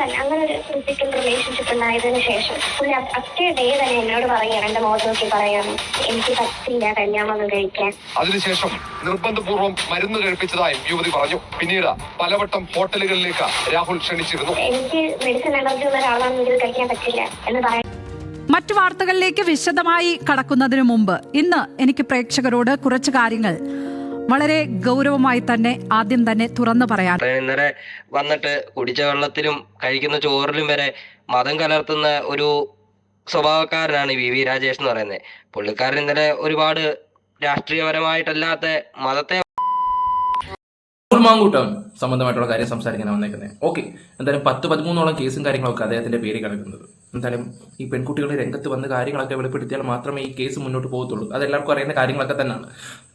തന്നെ അങ്ങനെ ഒരു ഫിസിക്കൽ റിലേഷൻഷിപ്പ് ഉണ്ടായതിനു ശേഷം. പുള്ളി അറ്റേ ഡേ തന്നെ എന്നോട് പറയാണ് എന്റെ മുഖത്ത് നോക്കി പറയാണ് എനിക്ക് പറ്റില്ല കല്യാണം ഒന്നും കഴിക്കാൻ. അതിനുശേഷം നിർബന്ധപൂർവം മരുന്ന് കഴിപ്പിച്ചതായും യുവതി പറഞ്ഞു. പിന്നീട് പലവട്ടം ഹോട്ടലുകളിലേക്ക് രാഹുൽ ക്ഷണിച്ചിരുന്നു. എനിക്ക് മെഡിസിൻ അലർജി ഉള്ള ഒരാളാണെങ്കിൽ കഴിക്കാൻ പറ്റില്ല എന്ന് പറയാൻ മറ്റു വാർത്തകളിലേക്ക് വിശദമായി കടക്കുന്നതിനു മുമ്പ് ഇന്ന് എനിക്ക് പ്രേക്ഷകരോട് കുറച്ച് കാര്യങ്ങൾ. വളരെ ഗൗരവമായി തന്നെ ആദ്യം തന്നെ തുറന്നു പറയാൻ. ഇന്നലെ വന്നിട്ട് കുടിച്ച വെള്ളത്തിലും കഴിക്കുന്ന ചോറിലും വരെ മതം കലർത്തുന്ന ഒരു സ്വഭാവക്കാരനാണ് വി വി രാജേഷ് എന്ന് പറയുന്നത്. പുള്ളിക്കാരൻ ഇന്നലെ ഒരുപാട് രാഷ്ട്രീയപരമായിട്ടല്ലാത്ത മതത്തെ മാങ്കൂട്ടം സംബന്ധമായിട്ടുള്ള കാര്യം സംസാരിക്കാൻ വന്നേക്കുന്നത് ഓക്കെ. എന്തായാലും പത്ത് പതിമൂന്നോളം കേസും കാര്യങ്ങളൊക്കെ അദ്ദേഹത്തിന്റെ പേര് കിടക്കുന്നത്. എന്തായാലും ഈ പെൺകുട്ടികൾ രംഗത്ത് വന്ന് കാര്യങ്ങളൊക്കെ വെളിപ്പെടുത്തിയാൽ മാത്രമേ ഈ കേസ് മുന്നോട്ട് പോകത്തുള്ളൂ. അതെല്ലാവർക്കും അറിയുന്ന കാര്യങ്ങളൊക്കെ തന്നെയാണ്.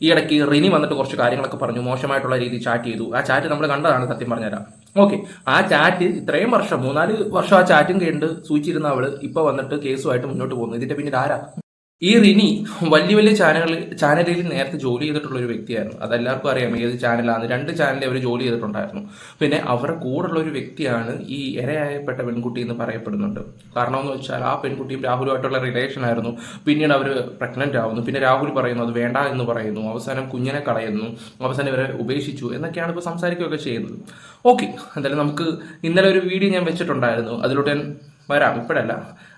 ഈ ഇടയ്ക്ക് റിനി വന്നിട്ട് കുറച്ച് കാര്യങ്ങളൊക്കെ പറഞ്ഞു മോശമായിട്ടുള്ള രീതിയിൽ ചാറ്റ് ചെയ്തു. ആ ചാറ്റ് നമ്മൾ കണ്ടതാണ് സത്യം പറഞ്ഞുതരാം. ഓക്കെ ആ ചാറ്റ് ഇത്രയും വർഷം മൂന്നാൽ വർഷം ആ ചാറ്റും കേണ്ട് സൂചിച്ചിരുന്ന അവൾ ഇപ്പൊ വന്നിട്ട് കേസുമായിട്ട് മുന്നോട്ട് പോകുന്നു. ഇതിന്റെ പിന്നിൽ ആരാ? ഈ റിനി വലിയ വലിയ ചാനലുകളിൽ ചാനലിൽ നേരത്തെ ജോലി ചെയ്തിട്ടുള്ള ഒരു വ്യക്തിയായിരുന്നു. അതെല്ലാവർക്കും അറിയാം ഏത് ചാനലാണ് രണ്ട് ചാനലിൽ അവർ ജോലി ചെയ്തിട്ടുണ്ടായിരുന്നു. പിന്നെ അവരുടെ കൂടെയുള്ള ഒരു വ്യക്തിയാണ് ഈ ഇരയായപ്പെട്ട പെൺകുട്ടി എന്ന് പറയപ്പെടുന്നുണ്ട്. കാരണം എന്ന് വെച്ചാൽ ആ പെൺകുട്ടിയും രാഹുലുമായിട്ടുള്ള റിലേഷൻ ആയിരുന്നു. പിന്നീട് അവർ പ്രഗ്നന്റ് ആവുന്നു. പിന്നെ രാഹുൽ പറയുന്നു അത് വേണ്ട എന്ന് പറയുന്നു. അവസാനം കുഞ്ഞിനെ കളയുന്നു. അവസാനം ഇവരെ ഉപേക്ഷിച്ചു. എന്നൊക്കെയാണ് ഇപ്പോൾ സംസാരിക്കുകയൊക്കെ ചെയ്യുന്നത്. ഓക്കെ എന്തായാലും നമുക്ക് ഇന്നലെ ഒരു വീഡിയോ ഞാൻ വെച്ചിട്ടുണ്ടായിരുന്നു. അതിലൂടെ ഞാൻ വരാം. ഇപ്പോഴല്ല.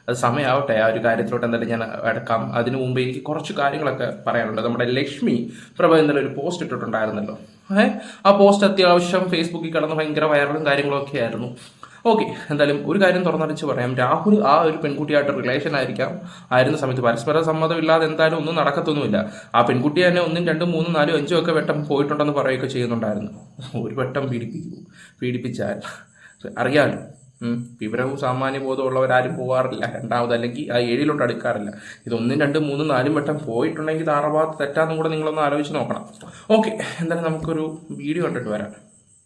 അത് സമയമാവട്ടെ ആ ഒരു കാര്യത്തിലോട്ട് എന്തായാലും ഞാൻ എടുക്കാം അതിനു മുമ്പ് എനിക്ക് കുറച്ച് കാര്യങ്ങളൊക്കെ പറയാനുണ്ട്. നമ്മുടെ ലക്ഷ്മി പ്രഭ ഇന്നലെ ഒരു പോസ്റ്റ് ഇട്ടിട്ടുണ്ടായിരുന്നല്ലോ. ഏ? ആ പോസ്റ്റ് അത്യാവശ്യം ഫേസ്ബുക്കിൽ കിടന്ന് ഭയങ്കര വൈറലും കാര്യങ്ങളൊക്കെ ആയിരുന്നു. ഓക്കെ എന്തായാലും ഒരു കാര്യം തുറന്നടിച്ച് പറയാം. രാഹുൽ ആ ഒരു പെൺകുട്ടിയായിട്ട് റിലേഷൻ ആയിരിക്കാം. ആയിരുന്ന സമയത്ത് പരസ്പര സമ്മതമില്ലാതെ എന്തായാലും ഒന്നും നടക്കത്തൊന്നുമില്ല. ആ പെൺകുട്ടി തന്നെ ഒന്നും രണ്ടും മൂന്നും നാലും അഞ്ചും ഒക്കെ വെട്ടം പോയിട്ടുണ്ടെന്ന് പറയുകയൊക്കെ ചെയ്യുന്നുണ്ടായിരുന്നു. ഒരു വട്ടം പീഡിപ്പിക്കൂ പീഡിപ്പിച്ചാൽ അറിയാമല്ലോ. വിവരവും സാമാന്യ ബോധമുള്ളവരാരും പോകാറില്ല രണ്ടാമത് അല്ലെങ്കിൽ ആ ഏഴിലോട്ട് അടുക്കാറില്ല. ഇത് ഒന്നും രണ്ടും മൂന്നും നാലും വട്ടം പോയിട്ടുണ്ടെങ്കിൽ ഇത് ആറ് ഭാഗത്ത് തെറ്റാന്നും കൂടെ നിങ്ങളൊന്ന് ആലോചിച്ച് നോക്കണം. ഓക്കെ എന്തായാലും നമുക്കൊരു വീഡിയോ കണ്ടിട്ട് വരാം.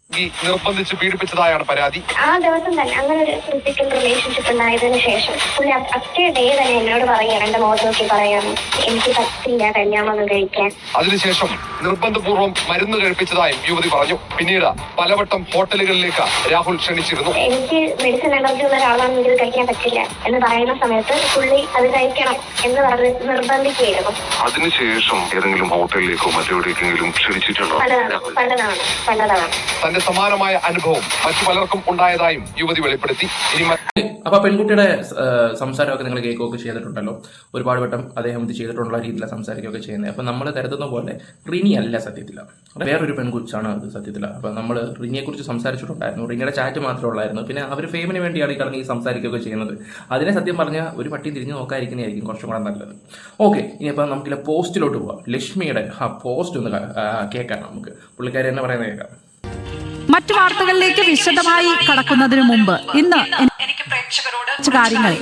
ഈ നിർബന്ധിച്ച് പീഡിപ്പിച്ചതായാണ് പരാതി. ആ ദിവസം തന്നെ അങ്ങനെ ഒരു ഫിസിക്കൽ റിലേഷൻഷിപ്പ് ഉണ്ടായതിനു ശേഷം പുള്ളി അറ്റേ ഡേ തന്നെ എന്നോട് പറയുക എന്റെ മുഖത്ത് നോക്കി പറയാം എനിക്ക് കഴിക്കാൻ. അതിനുശേഷം നിർബന്ധപൂർവം മരുന്ന് കഴിപ്പിച്ചതായും യുവതി പറഞ്ഞു. പിന്നീട് പലവട്ടം ഹോട്ടലുകളിലേക്ക് രാഹുൽ ക്ഷണിച്ചിരുന്നു. എനിക്ക് മെഡിസിൻ അലർജി ഉള്ള ഒരാളാണെങ്കിൽ കഴിക്കാൻ പറ്റില്ല എന്ന് പറയുന്ന സമയത്ത് പുള്ളി അത് കഴിക്കണം എന്ന് പറഞ്ഞ് നിർബന്ധിക്കുകയായിരുന്നു. അതിനുശേഷം ഏതെങ്കിലും ഹോട്ടലിലേക്കോ മറ്റെവിടേക്കെങ്കിലും ക്ഷണിച്ചിട്ടുണ്ടോ? പലതാണ് പലതാണ് പലതാണ്. തന്റെ സമാനമായ അനുഭവം മറ്റു പലർക്കും ഉണ്ടായതായും യുവതി വെളിപ്പെടുത്തി. ഇനി അപ്പൊ പെൺകുട്ടിയുടെ ആ, സംസാരമൊക്കെ നിങ്ങൾ കേൾക്കുകയൊക്കെ ചെയ്തിട്ടുണ്ടല്ലോ. ഒരുപാട് വട്ടം അദ്ദേഹം ഇത് ചെയ്തിട്ടുള്ള രീതിയിൽ സംസാരിക്കുകയൊക്കെ ചെയ്യുന്നത്. അപ്പോൾ നമ്മൾ കരുതുന്ന പോലെ റിനി അല്ല സത്യത്തില. വേറൊരു പെൺകുച്ചാണ് അത് സത്യത്തിൽ അപ്പോൾ നമ്മൾ റിനിയെക്കുറിച്ച് സംസാരിച്ചിട്ടുണ്ടായിരുന്നു. റിനിയുടെ ചാറ്റ് മാത്രമേ ഉള്ളായിരുന്നു. പിന്നെ അവർ ഫെയിമിന് വേണ്ടിയാണ് ഈ കടന്ന് ഈ സംസാരിക്കുകയൊക്കെ ചെയ്യുന്നത്. അതിനെ സത്യം പറഞ്ഞാൽ ഒരു പട്ടി തിരിഞ്ഞു നോക്കാതിരിക്കുന്നതായിരിക്കും കുറച്ചും കൂടെ നല്ലത്. ഓക്കെ ഇനിയിപ്പോൾ നമുക്കില്ല പോസ്റ്റിലോട്ട് പോവാം. ലക്ഷ്മിയുടെ ആ പോസ്റ്റ് ഒന്ന് കേൾക്കാം നമുക്ക്. പുള്ളിക്കാരി എന്നെ പറയുന്നത് കേൾക്കാം. മറ്റു വാർത്തകളിലേക്ക് വിശദമായി കടക്കുന്നതിന് മുമ്പ് ഇന്ന് എനിക്ക് പ്രേക്ഷകരോട് കാര്യങ്ങൾ.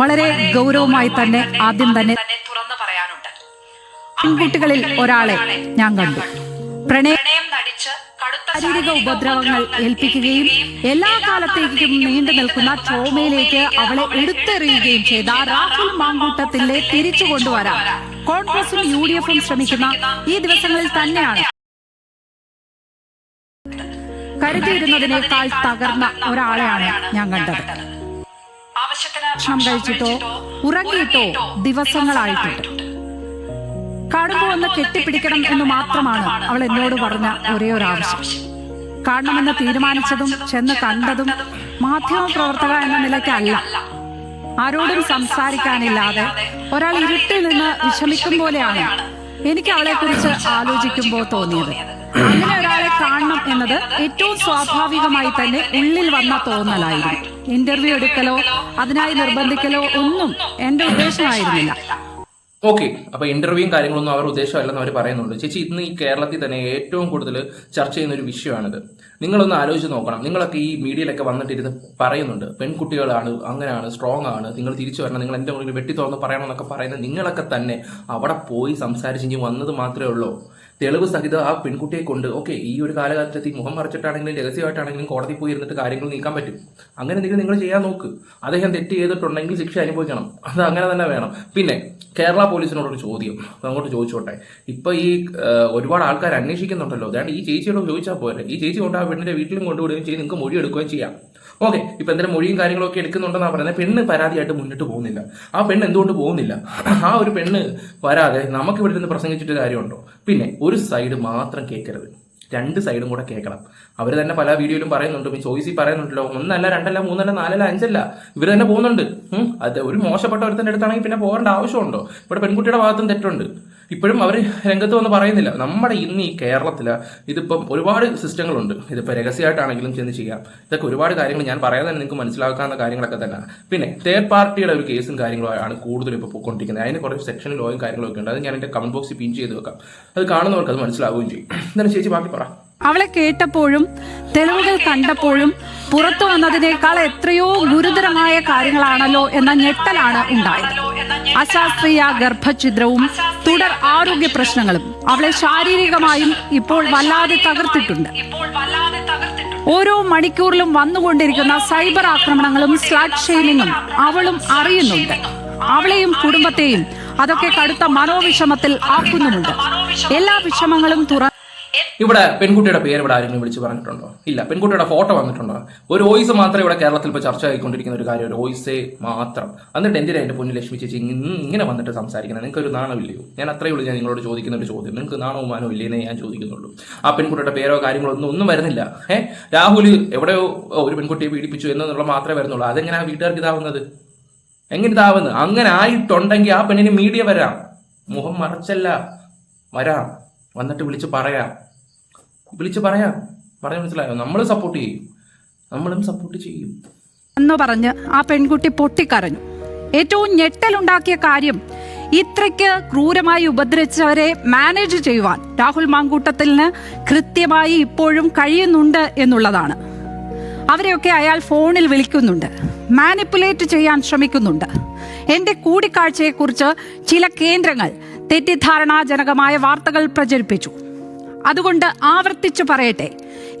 വളരെ ഗൗരവമായി തന്നെ ആദ്യം തന്നെ പെൺകുട്ടികളിൽ ഒരാളെ ഞാൻ കണ്ടു. പ്രണയം നടിച്ച് ശാരീരിക ഉപദ്രവങ്ങൾ ഏൽപ്പിക്കുകയും എല്ലാ കാലത്തേക്കും നീണ്ടു നിൽക്കുന്ന ട്രോമയിലേക്ക് അവളെ എടുത്തെറിയുകയും ചെയ്ത രാഹുൽ മാങ്കൂട്ടത്തിന്റെ തിരിച്ചു കൊണ്ടുവരാൻ കോൺഗ്രസും യു ഡി എഫും ശ്രമിക്കുന്ന ഈ ദിവസങ്ങളിൽ തന്നെയാണ്. കരുതിയിരുന്നതിനേക്കാൾ തകർന്ന ഒരാളെയാണ് ഞാൻ കണ്ടത്. ഭക്ഷണം കഴിച്ചിട്ടോ ഉറങ്ങിയിട്ടോ ദിവസങ്ങളായിട്ടുണ്ട്. കാണുമ്പോൾ ഒന്ന് കെട്ടിപ്പിടിക്കണം എന്ന് മാത്രമാണ് അവൾ എന്നോട് പറഞ്ഞ ഒരേ ഒരു ആവശ്യം. കാണണമെന്ന് തീരുമാനിച്ചതും ചെന്ന് കണ്ടതും മാധ്യമ പ്രവർത്തക എന്ന നിലയ്ക്കല്ല. ആരോടും സംസാരിക്കാനില്ലാതെ ഒരാൾ ഇരുട്ടിൽ നിന്ന് വിഷമിക്കും പോലെയാണ് എനിക്ക് അവളെ കുറിച്ച് ആലോചിക്കുമ്പോൾ തോന്നിയത്. അങ്ങനെ ഒരാളെ കാണണം എന്നത് ഏറ്റവും സ്വാഭാവികമായി തന്നെ ഉള്ളിൽ വന്ന തോന്നലായിരുന്നു. ഇന്റർവ്യൂ എടുക്കലോ അതിനായി നിർബന്ധിക്കലോ ഒന്നും എന്റെ ഉദ്ദേശമായിരുന്നില്ല. ഓക്കെ അപ്പൊ ഇന്റർവ്യൂയും കാര്യങ്ങളൊന്നും അവർ ഉദ്ദേശമല്ലെന്ന് അവർ പറയുന്നുണ്ട്. ചേച്ചി ഇന്ന് ഈ കേരളത്തിൽ തന്നെ ഏറ്റവും കൂടുതൽ ചർച്ച ചെയ്യുന്ന ഒരു വിഷയമാണിത്. നിങ്ങളൊന്ന് ആലോചിച്ച് നോക്കണം. നിങ്ങളൊക്കെ ഈ മീഡിയയിലൊക്കെ വന്നിട്ടിരുന്ന് പറയുന്നുണ്ട്. പെൺകുട്ടികളാണ് അങ്ങനെയാണ് സ്ട്രോങ് ആണ്. നിങ്ങൾ തിരിച്ചു വരണം. നിങ്ങൾ എന്റെ മുന്നിൽ വെട്ടി തുറന്ന് പറയണം എന്നൊക്കെ പറയുന്നത് നിങ്ങളൊക്കെ തന്നെ അവിടെ പോയി സംസാരിച്ച് ഇനി വന്നത് മാത്രമേ ഉള്ളൂ. തെളിവ് സഹിതം ആ പെൺകുട്ടിയെ കൊണ്ട് ഓക്കെ ഈ ഒരു കാലഘട്ടത്തിൽ മുഖം മറച്ചിട്ടാണെങ്കിലും രഹസ്യമായിട്ടാണെങ്കിലും കോടതി പോയി ഇരുന്നിട്ട് കാര്യങ്ങൾ നീക്കാൻ പറ്റും. അങ്ങനെ എന്തെങ്കിലും നിങ്ങൾ ചെയ്യാൻ നോക്ക്. അദ്ദേഹം തെറ്റ് ചെയ്തിട്ടുണ്ടെങ്കിൽ ശിക്ഷ അനുഭവിക്കണം. അത് അങ്ങനെ തന്നെ വേണം. പിന്നെ കേരള പോലീസിനോടൊരു ചോദ്യം. അങ്ങോട്ട് ചോദിച്ചോട്ടെ. ഇപ്പൊ ഈ ഒരുപാട് ആൾക്കാർ അന്വേഷിക്കുന്നുണ്ടല്ലോ. അതാണ്ട് ഈ ചേച്ചിയോട് ചോദിച്ചാൽ പോരെ. ഈ ചേച്ചി കൊണ്ട് ആ പെണ്ണിന്റെ വീട്ടിലും കൊണ്ടുവിടുകയും ചെയ്ത് നിങ്ങൾക്ക് മൊഴി എടുക്കുകയും ചെയ്യാം. ഓക്കെ. ഇപ്പൊ എന്തെങ്കിലും മൊഴിയും കാര്യങ്ങളൊക്കെ എടുക്കുന്നുണ്ടെന്നാണ് പറയുന്നത് പെണ്ണ് പരാതിയായിട്ട് മുന്നിട്ട് പോകുന്നില്ല. ആ പെണ്ണ് എന്തുകൊണ്ട് പോകുന്നില്ല? ആ ഒരു പെണ്ണ് വരാതെ നമുക്ക് ഇവിടെ നിന്ന് പ്രസംഗിച്ചിട്ട് കാര്യമുണ്ടോ? പിന്നെ ഒരു സൈഡ് മാത്രം കേൾക്കരുത് രണ്ട് സൈഡും കൂടെ കേൾക്കണം. അവർ തന്നെ പല വീഡിയോയിലും പറയുന്നുണ്ട് ചോയ്സിൽ പറയുന്നുണ്ടല്ലോ ഒന്നല്ല രണ്ടല്ല മൂന്നല്ല നാലല്ല അഞ്ചല്ല. ഇവർ തന്നെ പോകുന്നുണ്ട്. അത് ഒരു മോശപ്പെട്ട ഒരുത്തന്റെ അടുത്താണെങ്കിൽ പിന്നെ പോകേണ്ട ആവശ്യമുണ്ടോ? ഇവിടെ പെൺകുട്ടിയുടെ ഭാഗത്തും തെറ്റുണ്ട്. ഇപ്പോഴും അവർ രംഗത്ത് വന്ന് പറയുന്നില്ല. നമ്മുടെ ഇന്ന് ഈ കേരളത്തിൽ ഇതിപ്പം ഒരുപാട് സിസ്റ്റങ്ങളുണ്ട്. ഇതിപ്പോൾ രഹസ്യമായിട്ടാണെങ്കിലും ചെന്ന് ചെയ്യാം. ഇതൊക്കെ ഒരുപാട് കാര്യങ്ങൾ ഞാൻ പറയാതെ തന്നെ നിങ്ങൾക്ക് മനസ്സിലാക്കാവുന്ന കാര്യങ്ങളൊക്കെ തന്നെ. പിന്നെ തേർഡ് പാർട്ടിയുടെ ഒരു കേസും കാര്യങ്ങളുമാണ് കൂടുതൽ ഇപ്പോൾ പോയിക്കൊണ്ടിരിക്കുന്നത് അതിന് കുറച്ച് സെക്ഷൻ ലോയും കാര്യങ്ങളൊക്കെ ഉണ്ട്. അത് ഞാൻ എന്റെ കമന്റ് ബോക്സിൽ പിൻ ചെയ്ത് വെക്കാം. അത് കാണുന്നവർക്ക് അത് മനസ്സിലാവുകയും ചെയ്യും. എന്നാലും ചേച്ചി ബാക്കി പറ. അവളെ കേട്ടപ്പോഴും തെളിവുകൾ കണ്ടപ്പോഴും പുറത്തു വന്നതിനേക്കാൾ എത്രയോ ഗുരുതരമായ കാര്യങ്ങളാണല്ലോ എന്ന ഞെട്ടലാണ് ഉണ്ടായത്. അശാസ്ത്രീയ ഗർഭഛിദ്രവും തുടർ ആരോഗ്യ പ്രശ്നങ്ങളും അവളെ ശാരീരികമായും ഇപ്പോൾ വല്ലാതെ തകർത്തിട്ടുണ്ട്. ഓരോ മണിക്കൂറിലും വന്നുകൊണ്ടിരിക്കുന്ന സൈബർ ആക്രമണങ്ങളും സ്ലാറ്റ് ഷെയിമിങ്ങും അവളും അറിയുന്നുണ്ട്. അവളെയും കുടുംബത്തെയും അതൊക്കെ കടുത്ത മനോവിഷമത്തിൽ ആക്കുന്നുമുണ്ട്. എല്ലാ വിഷമങ്ങളും തുറ ഇവിടെ പെൺകുട്ടിയുടെ പേര് ഇവിടെ ആരെങ്കിലും വിളിച്ച് പറഞ്ഞിട്ടുണ്ടോ? ഇല്ല പെൺകുട്ടിയുടെ ഫോട്ടോ വന്നിട്ടുണ്ടോ? ഒരു വോയിസ് മാത്രമേ ഇവിടെ കേരളത്തിൽ ഇപ്പോൾ ചർച്ച ആയിക്കൊണ്ടിരിക്കുന്ന ഒരു കാര്യം ഒരു വോയിസേ മാത്രം. എന്നിട്ട് എന്തിനാ എന്റെ പൊന്നു ലക്ഷ്മി ചേച്ചി ഇങ്ങനെ വന്നിട്ട് സംസാരിക്കുന്നത്? നിങ്ങൾക്ക് ഒരു നാണമില്ലയോ? ഞാൻ അത്രയേ ഉള്ളൂ ഞാൻ നിങ്ങളോട് ചോദിക്കുന്ന ഒരു ചോദ്യം. നിങ്ങൾക്ക് നാണവും മാനവും ഇല്ലേന്നേ ഞാൻ ചോദിക്കുന്നുള്ളൂ. ആ പെൺകുട്ടിയുടെ പേരോ കാര്യങ്ങളോ ഒന്നും ഒന്നും വരുന്നില്ല. ഏ? രാഹുൽ എവിടെയോ ഒരു പെൺകുട്ടിയെ പീഡിപ്പിച്ചു എന്നുള്ള മാത്രമേ വരുന്നുള്ളൂ. അതെങ്ങനെയാ വീട്ടുകാർക്ക് ഇതാവുന്നത്? എങ്ങനെ ഇതാവുന്നത്? അങ്ങനെ ആയിട്ടുണ്ടെങ്കിൽ ആ പെണ്ണിന് മീഡിയ വരാം. മുഖം മറച്ചല്ല. വരാം. വന്നിട്ട് വിളിച്ച് പറയാം. വിളിച്ച് പറയാം. പറയാൻ മനസ്സിലായോ? നമ്മൾ സപ്പോർട്ട് ചെയ്യും. നമ്മളും സപ്പോർട്ട് ചെയ്യും. എന്ന് പറഞ്ഞ് ആ പെൺകുട്ടി പൊട്ടിക്കരഞ്ഞു. ഏറ്റവും ഞെട്ടലുണ്ടാക്കിയ കാര്യം ഇത്രയ്ക്ക് ക്രൂരമായി ഉപദ്രവിച്ചവരെ മാനേജ് ചെയ്യുവാൻ രാഹുൽ മാങ്കൂട്ടത്തിന് കൃത്യമായി ഇപ്പോഴും കഴിയുന്നുണ്ട് എന്നുള്ളതാണ്. അവരെയൊക്കെ അയാൾ ഫോണിൽ വിളിക്കുന്നുണ്ട്. മാനിപ്പുലേറ്റ് ചെയ്യാൻ ശ്രമിക്കുന്നുണ്ട്. എന്റെ കൂടിക്കാഴ്ചയെക്കുറിച്ച് ചില കേന്ദ്രങ്ങൾ തെറ്റിദ്ധാരണാജനകമായ വാർത്തകൾ പ്രചരിപ്പിച്ചു. അതുകൊണ്ട് ആവർത്തിച്ചു പറയട്ടെ.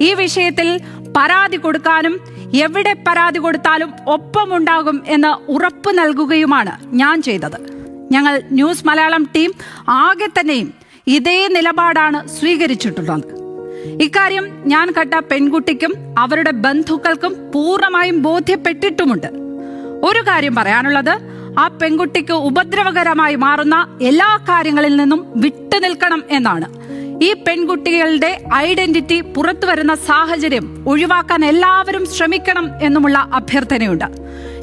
ഈ വിഷയത്തിൽ പരാതി കൊടുക്കാനും എവിടെ പരാതി കൊടുത്താലും ഒപ്പമുണ്ടാകും എന്ന് ഉറപ്പ് നൽകുകയുമാണ് ഞാൻ ചെയ്തത്. ഞങ്ങൾ ന്യൂസ് മലയാളം ടീം ആകെ തന്നെയും ഇതേ നിലപാടാണ് സ്വീകരിച്ചിട്ടുള്ളത്. ഇക്കാര്യം ഞാൻ കണ്ട പെൺകുട്ടിക്കും അവരുടെ ബന്ധുക്കൾക്കും പൂർണമായും ബോധ്യപ്പെട്ടിട്ടുമുണ്ട്. ഒരു കാര്യം പറയാനുള്ളത് ആ പെൺകുട്ടിക്ക് ഉപദ്രവകരമായി മാറുന്ന എല്ലാ കാര്യങ്ങളിൽ നിന്നും വിട്ടു നിൽക്കണം എന്നാണ്. ഈ പെൺകുട്ടികളുടെ ഐഡന്റിറ്റി പുറത്തു വരുന്ന സാഹചര്യം ഒഴിവാക്കാൻ എല്ലാവരും ശ്രമിക്കണം എന്നുമുള്ള അഭ്യർത്ഥനയുണ്ട്.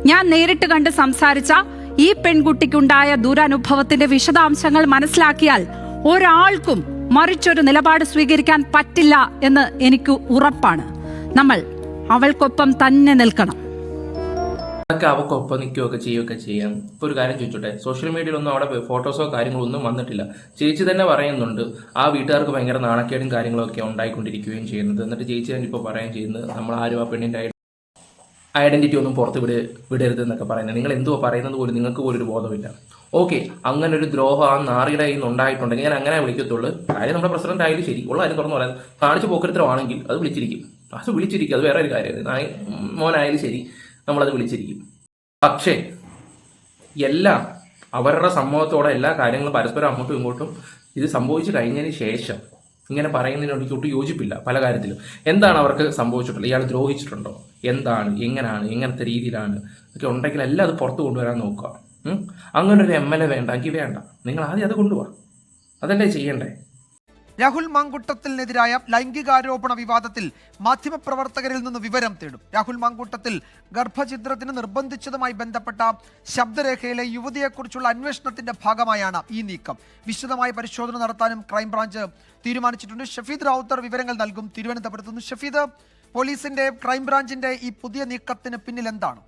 ഞാൻ നേരിട്ട് കണ്ട് സംസാരിച്ച ഈ പെൺകുട്ടിക്കുണ്ടായ ദുരനുഭവത്തിന്റെ വിശദാംശങ്ങൾ മനസ്സിലാക്കിയാൽ ഒരാൾക്കും മറിച്ചൊരു നിലപാട് സ്വീകരിക്കാൻ പറ്റില്ല എന്ന് എനിക്ക് ഉറപ്പാണ്. നമ്മൾ അവൾക്കൊപ്പം തന്നെ നിൽക്കണം. അതൊക്കെ അവക്കൊപ്പം നിൽക്കുകയൊക്കെ ചെയ്യുകയൊക്കെ ചെയ്യാം. ഇപ്പോൾ ഒരു കാര്യം ചോദിച്ചോട്ടെ? സോഷ്യൽ മീഡിയയിലൊന്നും അവിടെ ഫോട്ടോസോ കാര്യങ്ങളോ ഒന്നും വന്നിട്ടില്ല. ചേച്ചി തന്നെ പറയുന്നുണ്ട് ആ വീട്ടുകാർക്ക് ഭയങ്കര നാണക്കേടും കാര്യങ്ങളൊക്കെ ഉണ്ടായിക്കൊണ്ടിരിക്കുകയും ചെയ്യുന്നത്. എന്നിട്ട് ചേച്ചി തന്നെ ഇപ്പോൾ പറയുകയും ചെയ്യുന്നത് നമ്മൾ ആരും ആ പെണ്ണിന്റെ ഐഡന്റിറ്റി ഒന്നും പുറത്ത് വിട് വിടരുത് എന്നൊക്കെ പറയുന്നത്. നിങ്ങൾ എന്തോ പറയുന്നത് പോലും നിങ്ങൾക്ക് പോലും ഒരു ബോധമില്ല. ഓക്കെ അങ്ങനെ ഒരു ദ്രോഹം ആ നാറിയുടെ കയ്യിൽ നിന്ന് ഉണ്ടായിട്ടുണ്ടെങ്കിൽ ഞാൻ അങ്ങനെ വിളിക്കത്തുള്ളൂ. കാര്യം നമ്മുടെ പ്രസിഡന്റ് ആയാലും ശരി ഉള്ള കാര്യം തുറന്നു പറയാം. കാണിച്ച് പോക്കരത്തരമാണെങ്കിൽ അത് വിളിച്ചിരിക്കും. അത് വിളിച്ചിരിക്കും അത് വേറെ ഒരു കാര്യം നായ മോനായാലും ശരി. നമ്മളത് വിളിച്ചിരിക്കും. പക്ഷേ എല്ലാം അവരുടെ സമ്മതത്തോടെ എല്ലാ കാര്യങ്ങളും പരസ്പരം അങ്ങോട്ടും ഇങ്ങോട്ടും ഇത് സംഭവിച്ചു കഴിഞ്ഞതിന് ശേഷം ഇങ്ങനെ പറയുന്നതിനോട് ഒട്ടും യോജിപ്പില്ല പല കാര്യത്തിലും. എന്താണ് അവർക്ക് സംഭവിച്ചിട്ടുള്ളത്? ഇയാൾ ദ്രോഹിച്ചിട്ടുണ്ടോ? എന്താണ്? എങ്ങനെയാണ് എങ്ങനത്തെ രീതിയിലാണ്? ഒക്കെ ഉണ്ടെങ്കിൽ എല്ലാം അത് പുറത്ത് കൊണ്ടുവരാൻ നോക്കുക. അങ്ങനെ ഒരു എം എൽ എ വേണ്ടെങ്കിൽ വേണ്ട. നിങ്ങൾ ആദ്യം അത് കൊണ്ടുപോവാ. അതല്ലേ ചെയ്യണ്ടേ? രാഹുൽ മാങ്കുട്ടത്തിനെതിരായ ലൈംഗികാരോപണ വിവാദത്തിൽ മാധ്യമപ്രവർത്തകരിൽ നിന്ന് വിവരം തേടും. രാഹുൽ മാങ്കുട്ടത്തിൽ ഗർഭഛിദ്രത്തിന് നിർബന്ധിച്ചതുമായി ബന്ധപ്പെട്ട ശബ്ദരേഖയിലെ യുവതിയെക്കുറിച്ചുള്ള അന്വേഷണത്തിന്റെ ഭാഗമായാണ് ഈ നീക്കം. വിശദമായ പരിശോധന നടത്താനും ക്രൈംബ്രാഞ്ച് തീരുമാനിച്ചിട്ടുണ്ട്. ഷഫീദ് റാവുത്തർ വിവരങ്ങൾ നൽകും. തിരുവനന്തപുരത്ത് നിന്ന് ഷഫീദ് പോലീസിന്റെ ക്രൈംബ്രാഞ്ചിന്റെ ഈ പുതിയ നീക്കത്തിന് പിന്നിൽ എന്താണ്?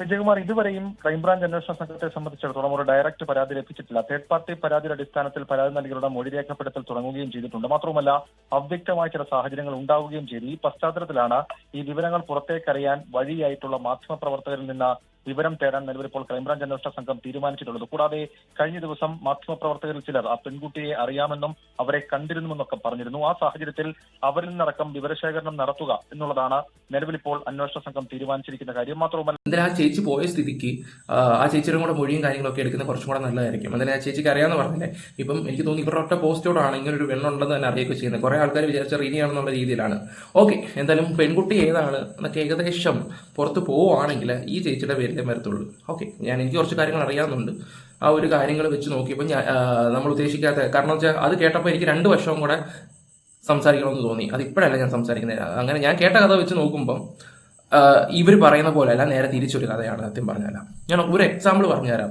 വിജയകുമാർ ഇതുവരെയും ക്രൈംബ്രാഞ്ച് അന്വേഷണ സംഘത്തെ സംബന്ധിച്ചിടത്തോളം ഒരു ഡയറക്റ്റ് പരാതി ലഭിച്ചിട്ടില്ല. തേർഡ് പാർട്ടി പരാതിയുടെ അടിസ്ഥാനത്തിൽ പരാതി നൽകിയവരുടെ മൊഴി രേഖപ്പെടുത്തൽ തുടങ്ങുകയും ചെയ്തിട്ടുണ്ട്. മാത്രമല്ല അവ്യക്തമായ ചില സാഹചര്യങ്ങൾ ഉണ്ടാവുകയും ചെയ്തു. ഈ പശ്ചാത്തലത്തിലാണ് ഈ വിവരങ്ങൾ പുറത്തേക്കറിയാൻ വഴിയായിട്ടുള്ള മാധ്യമപ്രവർത്തകരിൽ നിന്ന് വിവരം തേടാൻ നിലവിൽ ഇപ്പോൾ ക്രൈംബ്രാഞ്ച് അന്വേഷണ സംഘം തീരുമാനിച്ചിട്ടുള്ളത്. കൂടാതെ കഴിഞ്ഞ ദിവസം മാധ്യമപ്രവർത്തകരിൽ ചിലർ ആ പെൺകുട്ടിയെ അറിയാമെന്നും അവരെ കണ്ടിരുന്നുവെന്നൊക്കെ പറഞ്ഞിരുന്നു. ആ സാഹചര്യത്തിൽ അവരിൽ നിന്നടക്കം വിവരശേഖരണം നടത്തുക എന്നുള്ളതാണ് നിലവിൽ ഇപ്പോൾ അന്വേഷണ സംഘം തീരുമാനിച്ചിരിക്കുന്ന കാര്യം. മാത്രവുമല്ല എന്തായാലും ആ ചേച്ചി പോയ സ്ഥിതിക്ക് ആ, ചേച്ചിയുടെ കൂടെ മൊഴിയും കാര്യങ്ങളൊക്കെ എടുക്കുന്ന കുറച്ചും കൂടെ നല്ലതായിരിക്കും. എന്തായാലും ആ ചേച്ചിക്ക് അറിയാമെന്ന് പറഞ്ഞില്ലേ? ഇപ്പം എനിക്ക് തോന്നി ഇവരുടെ ഒറ്റ പോസ്റ്റോടാണ് ഇങ്ങനെ ഒരു വെള്ളമുണ്ടെന്ന് തന്നെ അറിയുകയൊക്കെ ചെയ്യുന്നത്. കുറേ ആൾക്കാർ വിചാരിച്ച റീനിയാണെന്നുള്ള രീതിയിലാണ്. ഓക്കെ എന്തായാലും പെൺകുട്ടി ഏതാണ് എന്നൊക്കെ ഏകദേശം പുറത്ത് പോവുകയാണെങ്കിൽ ഈ ചേച്ചിയുടെ പേരിലേ വരത്തുള്ളൂ. ഓക്കെ ഞാൻ എനിക്ക് കുറച്ച് കാര്യങ്ങൾ അറിയാവുന്നുണ്ട്. ആ ഒരു കാര്യങ്ങൾ വെച്ച് നോക്കിയപ്പോൾ ഞാൻ നമ്മൾ ഉദ്ദേശിക്കാത്ത കാരണം വെച്ചാൽ അത് കേട്ടപ്പോൾ എനിക്ക് രണ്ട് വർഷവും കൂടെ സംസാരിക്കണമെന്ന് തോന്നി. അത് ഇപ്പോഴല്ല ഞാൻ സംസാരിക്കുന്നത്. അങ്ങനെ ഞാൻ കേട്ട കഥ വെച്ച് നോക്കുമ്പം ഇവർ പറയുന്ന പോലെയല്ല നേരെ തിരിച്ചൊരു കഥയാണ് സത്യം പറഞ്ഞുതരാം ഞാൻ ഒരു എക്സാമ്പിൾ പറഞ്ഞുതരാം.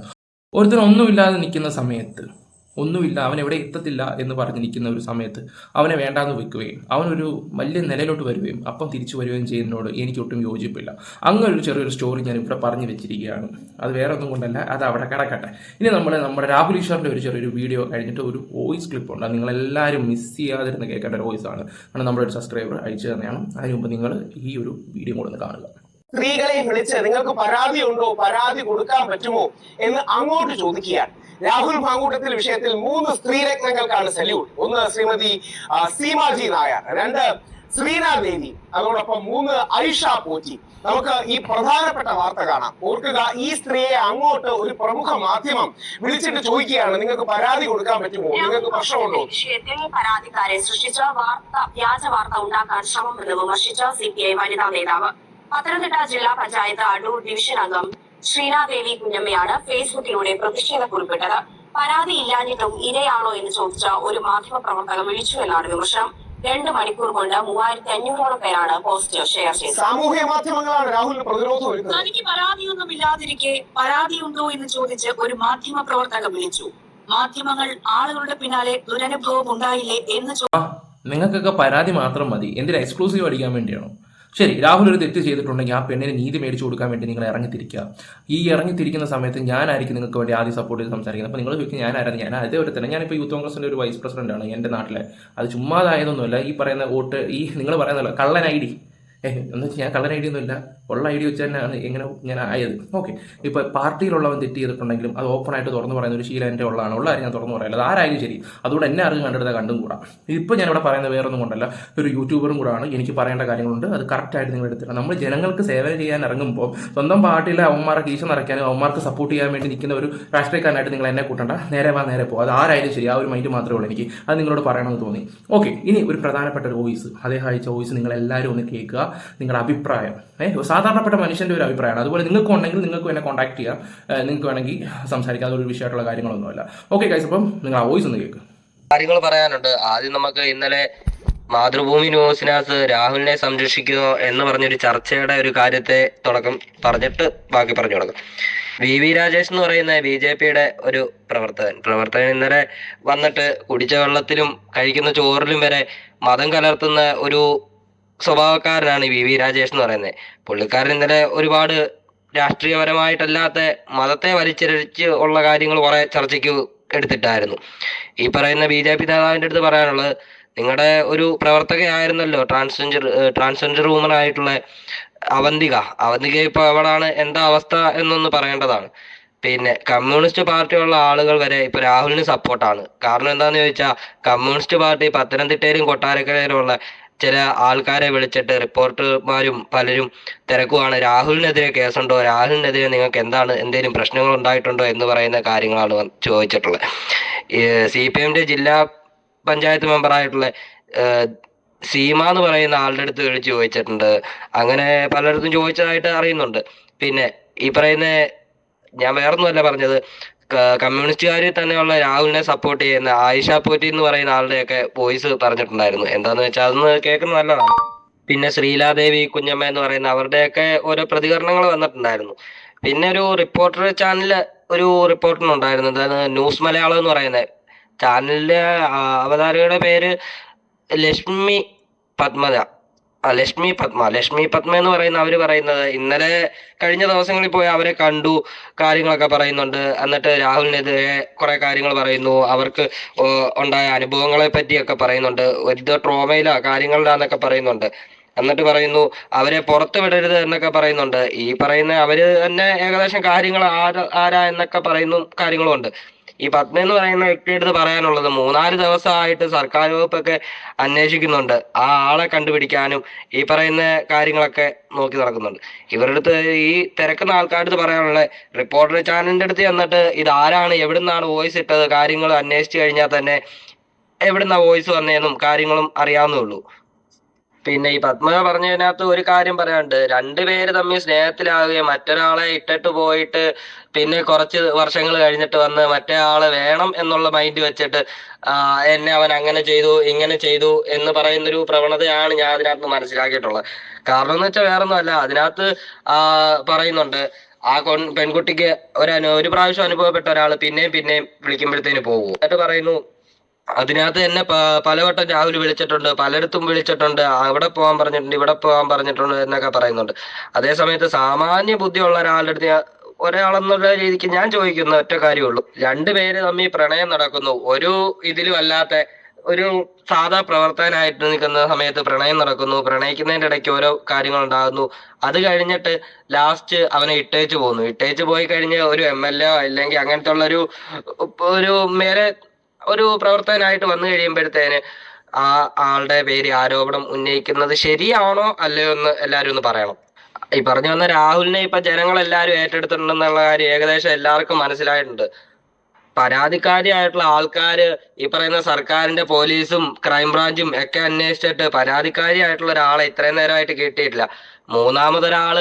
ഒരുത്തൻ ഒന്നുമില്ലാതെ നിൽക്കുന്ന സമയത്ത് ഒന്നുമില്ല അവൻ എവിടെ എത്തത്തില്ല എന്ന് പറഞ്ഞിരിക്കുന്ന ഒരു സമയത്ത് അവനെ വേണ്ടാന്ന് വെക്കുകയും അവനൊരു വലിയ നിലയിലോട്ട് വരികയും അപ്പം തിരിച്ചു വരികയും ചെയ്യുന്നതിനോട് എനിക്ക് ഒട്ടും യോജിപ്പില്ല. അങ്ങനെ ഒരു ചെറിയൊരു സ്റ്റോറി ഞാൻ ഇവിടെ പറഞ്ഞു വെച്ചിരിക്കുകയാണ്. അത് വേറെ ഒന്നും കൊണ്ടല്ല അത് അവിടെ കിടക്കട്ടെ. ഇനി നമ്മൾ നമ്മുടെ രാഹുൽ ഈശ്വറിന്റെ ഒരു ചെറിയൊരു വീഡിയോ കഴിഞ്ഞിട്ട് ഒരു വോയിസ് ക്ലിപ്പ് ഉണ്ട്. നിങ്ങളെല്ലാവരും മിസ് ചെയ്യാതിരുന്ന് കേൾക്കേണ്ട ഒരു വോയിസ് ആണ് കാരണം നമ്മുടെ ഒരു സബ്സ്ക്രൈബർ അയച്ചു തന്നെയാണ്. അതിന് മുമ്പ് നിങ്ങൾ ഈ ഒരു വീഡിയോ കൂടെ ഒന്ന് കാണുക. സ്ത്രീകളെ വിളിച്ച് നിങ്ങൾക്ക് പരാതി ഉണ്ടോ? പരാതി കൊടുക്കാൻ പറ്റുമോ? എന്ന് അങ്ങോട്ട് ചോദിക്കുകയാണ്. രാഹുൽ മാങ്കൂട്ടത്തിൽ വിഷയത്തിൽ മൂന്ന് സ്ത്രീരത്നങ്ങൾക്കാണ് സല്യൂട്ട്. ഒന്ന് ശ്രീമതി സീമാജി നായർ രണ്ട് ശ്രീനാദേവി അതോടൊപ്പം മൂന്ന് ഐഷ പോറ്റി. നമുക്ക് ഈ പ്രധാനപ്പെട്ട വാർത്ത കാണാം. ഓർക്കുക ഈ സ്ത്രീയെ അങ്ങോട്ട് ഒരു പ്രമുഖ മാധ്യമം വിളിച്ചിട്ട് ചോദിക്കുകയാണ് നിങ്ങൾക്ക് പരാതി കൊടുക്കാൻ പറ്റുമോ? നിങ്ങൾക്ക് പ്രശ്നമുണ്ടോ? വിഷയത്തിൽ പരാതിക്കാരെ സൃഷ്ടിച്ച വാർത്ത വ്യാജ വാർത്ത ഉണ്ടാക്കാൻ ശ്രമമെന്ന് വിമർശിച്ച സി പി ഐ വനിതാ നേതാവ്. പത്തനംതിട്ട ജില്ലാ പഞ്ചായത്ത് അടൂർ ഡിവിഷൻ അംഗം ശ്രീനാദേവി കുഞ്ഞമ്മയാണ് ഫേസ്ബുക്കിലൂടെ പ്രതിഷേധ കുറിപ്പിട്ടത് പരാതി ഇല്ലാഞ്ഞിട്ടും ഇരയാണോ എന്ന് ചോദിച്ച ഒരു മാധ്യമ പ്രവർത്തകൻ വിളിച്ചു എന്നാണ് വിമർശനം. രണ്ട് മണിക്കൂർ കൊണ്ട് മൂവായിരത്തി അഞ്ഞൂറോളം പേരാണ് പോസ്റ്റ് ഷെയർ ചെയ്തത്. സാമൂഹ്യ മാധ്യമങ്ങളാണ് രാഹുലിന് പ്രതിരോധം തനിക്ക് പരാതിയൊന്നും ഇല്ലാതിരിക്കെ പരാതിയുണ്ടോ എന്ന് ചോദിച്ച് ഒരു മാധ്യമ പ്രവർത്തകൻ വിളിച്ചു. മാധ്യമങ്ങൾ ആളുകളുടെ പിന്നാലെ ദുരനുഭവം ഉണ്ടായില്ലേ എന്ന് ചോദിച്ചു നിങ്ങൾക്കൊക്കെ പരാതി മാത്രം മതി. എന്തിനാ എക്സ്ക്ലൂസീവ് അടിക്കാൻ വേണ്ടിയാണോ? ശരി രാഹുൽ ഒരു തെറ്റ് ചെയ്തിട്ടുണ്ടെങ്കിൽ ആ പെണ്ണിന് നീതി മേടിച്ചു കൊടുക്കാൻ വേണ്ടി നിങ്ങൾ ഇറങ്ങിത്തിരിക്കുക. ഈ ഇറങ്ങിത്തിരിക്കുന്ന സമയത്ത് ഞാനായിരിക്കും നിങ്ങൾക്ക് വേണ്ടി ആദ്യം സപ്പോർട്ട് ചെയ്ത് സംസാരിക്കുന്നത്. അപ്പോൾ നിങ്ങൾ ചോദിക്കും ഞാനായിരുന്നു. ഞാൻ അതേ ഒരു തന്നെ. ഞാനിപ്പോൾ യൂത്ത് കോൺഗ്രസിന്റെ ഒരു വൈസ് പ്രസിഡന്റാണ് എന്റെ നാട്ടിലെ. അത് ചുമ്മാതായതൊന്നുമല്ല. ഈ പറയുന്ന വോട്ട് ഈ നിങ്ങൾ പറയുന്നല്ലോ കള്ളൻ ഐ ഡി. ഏഹ് എന്ന് വെച്ചാൽ ഞാൻ കളർ ഐ ഡി ഒന്നുമില്ല. ഉള്ള ഐ ഡി വെച്ച് തന്നെയാണ് എങ്ങനെ ഞാൻ ആയത്. ഓക്കെ ഇപ്പോൾ പാർട്ടിയിലുള്ളവൻ തെറ്റ് ചെയ്തിട്ടുണ്ടെങ്കിലും അത് ഓപ്പൺ ആയിട്ട് തുറന്നു പറയുന്ന ഒരു ശീലം എന്റെ ഉള്ളതാണ്. ഉള്ള കാര്യം ഞാൻ തുറന്നു പറയില്ല. ആരായാലും ശരി. അതുകൊണ്ട് എന്നെ അറിഞ്ഞ് കണ്ടെടുത്ത കണ്ടും കൂടാ. ഇപ്പോൾ ഇവിടെ പറയുന്നത് വേറൊന്നും കൊണ്ടല്ല. ഒരു യൂട്യൂബറും കൂടാണ്. എനിക്ക് പറയേണ്ട കാര്യങ്ങളുണ്ട്. അത് കറക്റ്റായിട്ട് നിങ്ങൾ എടുത്തില്ല നമ്മൾ ജനങ്ങൾക്ക് സേവനം ചെയ്യാൻ ഇറങ്ങുമ്പോൾ സ്വന്തം പാർട്ടിയിലെ അവന്മാരെ കീശ നിറയ്ക്കാനും അവന്മാർക്ക് സപ്പോർട്ട് ചെയ്യാൻ വേണ്ടി നിൽക്കുന്ന ഒരു രാഷ്ട്രീയക്കാരനായിട്ട് നിങ്ങൾ എന്നെ കൂട്ടണ്ട. നേരെ വാ നേരെ പോകും അത് ആരായാലും ശരി. ആ ഒരു മൈൻഡ് മാത്രമേ ഉള്ളൂ എനിക്ക്. അത് നിങ്ങളോട് പറയണമെന്ന് തോന്നി. ഓക്കെ ഇനി ഒരു പ്രധാനപ്പെട്ട ഒരു വോയിസ് അദ്ദേഹം അയച്ച വോയിസ് നിങ്ങൾ എല്ലാവരും ഒന്ന് കേൾക്കുക. നിങ്ങളുടെ അഭിപ്രായം. ഏഹ് സാധാരണപ്പെട്ട മനുഷ്യന്റെ ഒരു അഭിപ്രായമാണ്. അതുപോലെ നിങ്ങൾക്ക് ഉണ്ടെങ്കിൽ നിങ്ങൾക്ക് എന്നെ കോൺടാക്ട് ചെയ്യാം. നിങ്ങൾക്ക് വേണമെങ്കിൽ സംസാരിക്കാം അതൊരു വിഷയമായിട്ടുള്ള കാര്യങ്ങളൊന്നുമല്ല. ഓക്കെ കൈസ് അപ്പം നിങ്ങൾ ആ വോയിസ് ഒന്ന് കേൾക്കുക കാര്യങ്ങൾ പറയാനുണ്ട്. ആദ്യം നമുക്ക് ഇന്നലെ മാതൃഭൂമി ന്യൂസിനകത്ത് രാഹുലിനെ സംരക്ഷിക്കുമോ എന്ന് പറഞ്ഞൊരു ചർച്ചയുടെ ഒരു കാര്യത്തെ തുടക്കം പറഞ്ഞിട്ട് ബാക്കി പറഞ്ഞു തുടങ്ങും. വി വി രാജേഷ് എന്ന് പറയുന്ന ബി ജെ പിയുടെ ഒരു പ്രവർത്തകൻ. പ്രവർത്തകൻ ഇന്നലെ വന്നിട്ട് കുടിച്ച വെള്ളത്തിലും കഴിക്കുന്ന ചോറിലും വരെ മതം കലർത്തുന്ന ഒരു സ്വഭാവക്കാരനാണ് വി വി രാജേഷ് എന്ന് പറയുന്നത്. പുള്ളിക്കാരൻ ഇന്നലെ ഒരുപാട് രാഷ്ട്രീയപരമായിട്ടല്ലാത്ത മതത്തെ വലിച്ചിരച്ച് ഉള്ള കാര്യങ്ങൾ കുറെ ചർച്ചയ്ക്ക് എടുത്തിട്ടായിരുന്നു. ഈ പറയുന്ന ബി ജെ പി നേതാവിന്റെ അടുത്ത് പറയാനുള്ളത് നിങ്ങളുടെ ഒരു പ്രവർത്തകയായിരുന്നല്ലോ ട്രാൻസ്ജെൻഡർ ട്രാൻസ്ജെൻഡർ വുമൺ ആയിട്ടുള്ള അവന്തിക. അവന്തിക ഇപ്പോൾ അവളാണ് എന്താ അവസ്ഥ എന്നൊന്ന് പറയേണ്ടതാണ്. പിന്നെ കമ്മ്യൂണിസ്റ്റ് പാർട്ടിയുള്ള ആളുകൾ വരെ ഇപ്പൊ രാഹുലിന് സപ്പോർട്ടാണ് കാരണം എന്താന്ന് ചോദിച്ചാൽ കമ്മ്യൂണിസ്റ്റ് പാർട്ടി പത്തനംതിട്ടയിലും കൊട്ടാരക്കരയിലും ഉള്ള ചില ആൾക്കാരെ വിളിച്ചിട്ട് റിപ്പോർട്ടർമാരും പലരും തിരക്കുവാണ്. രാഹുലിനെതിരെ കേസുണ്ടോ? രാഹുലിനെതിരെ നിങ്ങൾക്ക് എന്താണ് എന്തെങ്കിലും പ്രശ്നങ്ങൾ ഉണ്ടായിട്ടുണ്ടോ എന്ന് പറയുന്ന കാര്യങ്ങളാണ് ചോദിച്ചിട്ടുള്ളത്. സി പി എമ്മിന്റെ ജില്ലാ പഞ്ചായത്ത് മെമ്പറായിട്ടുള്ള സീമ എന്ന് പറയുന്ന ആളുടെ അടുത്ത് വിളിച്ച് ചോദിച്ചിട്ടുണ്ട്. അങ്ങനെ പലയിടത്തും ചോദിച്ചതായിട്ട് അറിയുന്നുണ്ട്. പിന്നെ ഈ പറയുന്ന ഞാൻ വേറൊന്നുമല്ല പറഞ്ഞത് ക- കമ്മ്യൂണിസ്റ്റുകാരിൽ തന്നെയുള്ള രാഹുലിനെ സപ്പോർട്ട് ചെയ്യുന്ന ആയിഷ പോറ്റി എന്ന് പറയുന്ന ആളുടെയൊക്കെ വോയിസ് പറഞ്ഞിട്ടുണ്ടായിരുന്നു. എന്താന്ന് വെച്ചാൽ അതൊന്ന് കേൾക്കുന്നത് നല്ലതാണ്. പിന്നെ ശ്രീലാദേവി കുഞ്ഞമ്മ എന്ന് പറയുന്ന അവരുടെയൊക്കെ ഓരോ പ്രതികരണങ്ങൾ വന്നിട്ടുണ്ടായിരുന്നു. പിന്നെ ഒരു റിപ്പോർട്ടർ ചാനലിൽ ഒരു റിപ്പോർട്ടറിനുണ്ടായിരുന്നു എന്താണ് ന്യൂസ് മലയാളം എന്ന് പറയുന്നത് ചാനലിലെ അവതാരകയുടെ പേര് ലക്ഷ്മി പത്മജ ആ ലക്ഷ്മി പത്മ ലക്ഷ്മി പത്മ എന്ന് പറയുന്ന അവർ പറയുന്നത് ഇന്നലെ കഴിഞ്ഞ ദിവസങ്ങളിൽ പോയി അവരെ കണ്ടു കാര്യങ്ങളൊക്കെ പറയുന്നുണ്ട്. എന്നിട്ട് രാഹുലിനെതിരെ കുറെ കാര്യങ്ങൾ പറയുന്നു. അവർക്ക് ഉണ്ടായ അനുഭവങ്ങളെ പറ്റിയൊക്കെ പറയുന്നുണ്ട്. ഒരു ട്രോമയിലാ കാര്യങ്ങളിലാന്നൊക്കെ പറയുന്നുണ്ട്. എന്നിട്ട് പറയുന്നു അവരെ പുറത്തു വിടരുത് എന്നൊക്കെ പറയുന്നുണ്ട്. ഈ പറയുന്ന അവർ തന്നെ ഏകദേശം കാര്യങ്ങൾ ആരാ എന്നൊക്കെ പറയുന്നു കാര്യങ്ങളുമുണ്ട്. ഈ പത്മ എന്ന് പറയുന്ന വ്യക്തിയുടെ അടുത്ത് പറയാനുള്ളത് മൂന്നാൽ ദിവസമായിട്ട് സർക്കാർ വകുപ്പൊക്കെ അന്വേഷിക്കുന്നുണ്ട്. ആ ആളെ കണ്ടുപിടിക്കാനും ഈ പറയുന്ന കാര്യങ്ങളൊക്കെ നോക്കി നടക്കുന്നുണ്ട്. ഇവരുടെ അടുത്ത് ഈ തിരക്കുന്ന ആൾക്കാരുടെ അടുത്ത് പറയാനുള്ള റിപ്പോർട്ടർ ചാനലിന്റെ അടുത്ത് ചെന്നിട്ട് ഇത് ആരാണ് എവിടുന്നാണ് വോയിസ് ഇട്ടത് കാര്യങ്ങൾ അന്വേഷിച്ചു കഴിഞ്ഞാൽ തന്നെ എവിടുന്ന വോയിസ് വന്നതെന്നും കാര്യങ്ങളും അറിയാവുന്നേ ഉള്ളൂ. പിന്നെ ഈ പത്മ പറഞ്ഞതിനകത്ത് ഒരു കാര്യം പറയാനുണ്ട്. രണ്ടുപേര് തമ്മിൽ സ്നേഹത്തിലാവുകയും മറ്റൊരാളെ ഇട്ടിട്ട് പോയിട്ട് പിന്നെ കുറച്ച് വർഷങ്ങൾ കഴിഞ്ഞിട്ട് വന്ന് മറ്റേ ആൾ വേണം എന്നുള്ള മൈൻഡ് വെച്ചിട്ട് എന്നെ അവൻ അങ്ങനെ ചെയ്തു ഇങ്ങനെ ചെയ്തു എന്ന് പറയുന്നൊരു പ്രവണതയാണ് ഞാൻ അതിനകത്ത് മനസ്സിലാക്കിയിട്ടുള്ളത്. കാരണം എന്ന് വെച്ചാൽ വേറൊന്നുമല്ല. അതിനകത്ത് പറയുന്നുണ്ട് ആ കൊൺ പെൺകുട്ടിക്ക് ഒരു ഒരു പ്രാവശ്യം അനുഭവപ്പെട്ട ഒരാൾ പിന്നെയും പിന്നെയും വിളിക്കുമ്പോഴത്തേന് പോകും. എന്നിട്ട് പറയുന്നു അതിനകത്ത് തന്നെ പലവട്ടം രാഹുൽ വിളിച്ചിട്ടുണ്ട് പലയിടത്തും വിളിച്ചിട്ടുണ്ട് അവിടെ പോകാൻ പറഞ്ഞിട്ടുണ്ട് ഇവിടെ പോകാൻ പറഞ്ഞിട്ടുണ്ട് എന്നൊക്കെ പറയുന്നുണ്ട്. അതേ സമയത്ത് സാമാന്യ ബുദ്ധിയുള്ള ഒരാളുടെ അടുത്ത് ഒരാളെന്നുള്ള രീതിക്ക് ഞാൻ ചോദിക്കുന്ന ഒറ്റ കാര്യമുള്ളൂ. രണ്ടുപേര് തമ്മിൽ പ്രണയം നടക്കുന്നു. ഒരു ഇതിലും അല്ലാത്ത ഒരു സാധാ പ്രവർത്തകനായിട്ട് നിൽക്കുന്ന സമയത്ത് പ്രണയം നടക്കുന്നു. പ്രണയിക്കുന്നതിന്റെ ഇടയ്ക്ക് ഓരോ കാര്യങ്ങൾ ഉണ്ടാകുന്നു അത് കഴിഞ്ഞിട്ട് ലാസ്റ്റ് അവനെ ഇട്ടേച്ച് പോകുന്നു ഇട്ടേച്ച് പോയി കഴിഞ്ഞ് ഒരു എം എൽ എ അല്ലെങ്കിൽ അങ്ങനത്തെ ഉള്ള ഒരു ഒരു മേലെ ഒരു പ്രവർത്തകനായിട്ട് വന്നു കഴിയുമ്പോഴത്തേന് ആ ആളുടെ പേര് ആരോപണം ഉന്നയിക്കുന്നത് ശരിയാണോ അല്ലയോ എന്ന് എല്ലാവരും ഒന്ന് പറയണം. ഈ പറഞ്ഞു വന്ന രാഹുലിനെ ഇപ്പൊ ജനങ്ങൾ എല്ലാവരും ഏറ്റെടുത്തിട്ടുണ്ടെന്നുള്ള കാര്യം ഏകദേശം എല്ലാവർക്കും മനസ്സിലായിട്ടുണ്ട്. പരാതിക്കാരിയായിട്ടുള്ള ആൾക്കാര് ഈ പറയുന്ന സർക്കാരിന്റെ പോലീസും ക്രൈംബ്രാഞ്ചും ഒക്കെ അന്വേഷിച്ചിട്ട് പരാതിക്കാരിയായിട്ടുള്ള ഒരാളെ ഇത്രയും നേരമായിട്ട് കിട്ടിയിട്ടില്ല. മൂന്നാമതൊരാൾ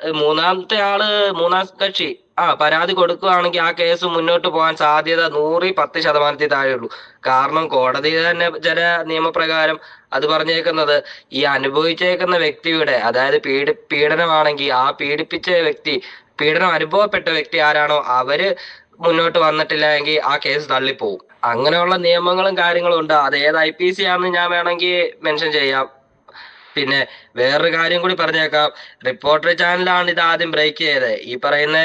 മൂന്നാമത്തെ ആൾ മൂന്നാം കക്ഷി. ആ പരാതി കൊടുക്കുകയാണെങ്കിൽ ആ കേസ് മുന്നോട്ട് പോകാൻ സാധ്യത നൂറി പത്ത് ശതമാനത്തിൽ താഴെ താഴെയുള്ളൂ. കാരണം കോടതി തന്നെ ചില നിയമപ്രകാരം അത് പറഞ്ഞേക്കുന്നത് ഈ അനുഭവിച്ചേക്കുന്ന വ്യക്തിയുടെ അതായത് പീഡി പീഡനമാണെങ്കിൽ ആ പീഡിപ്പിച്ച വ്യക്തി പീഡനം അനുഭവപ്പെട്ട വ്യക്തി ആരാണോ അവർ മുന്നോട്ട് വന്നിട്ടില്ല എങ്കിൽ ആ കേസ് തള്ളിപ്പോവും. അങ്ങനെയുള്ള നിയമങ്ങളും കാര്യങ്ങളും ഉണ്ട്. അത് ഏത് ഐ പി സി ആണെന്ന് ഞാൻ വേണമെങ്കിൽ മെൻഷൻ ചെയ്യാം. പിന്നെ വേറൊരു കാര്യം കൂടി പറഞ്ഞേക്കാം. റിപ്പോർട്ടർ ചാനലാണ് ഇത് ആദ്യം ബ്രേക്ക് ചെയ്തത്. ഈ പറയുന്ന